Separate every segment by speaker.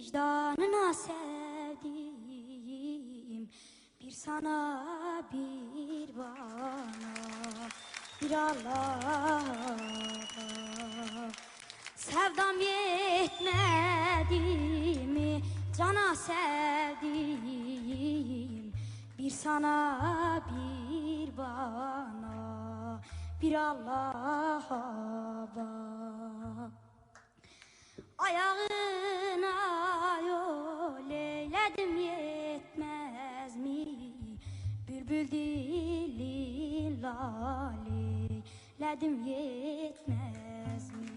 Speaker 1: vicdanına sevdiğim Bir sana bir bana bir Allah'a Sevdam yetmedi mi cana sevdiğim Bir sana bir bana bir Allah'a bak eyledim yetmez mi? Bülbül dilin laleyledim yetmez mi?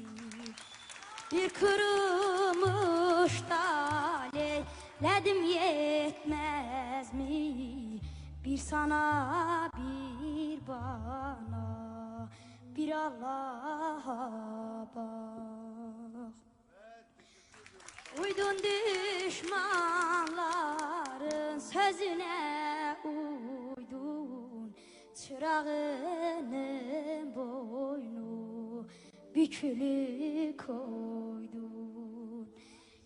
Speaker 1: Bir kurumuş dal eyledim yetmez mi? Bir sana bir bana bir Allah'a bak. Uydun düşmanların sözüne uydun Çırağının boynu bükülü koydun.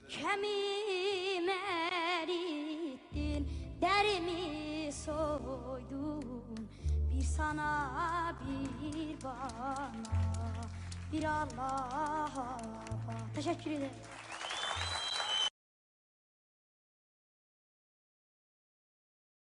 Speaker 1: Kemiğimi erittin derimi soydun. Bir sana bir bana bir Allah'a. Teşekkür ederim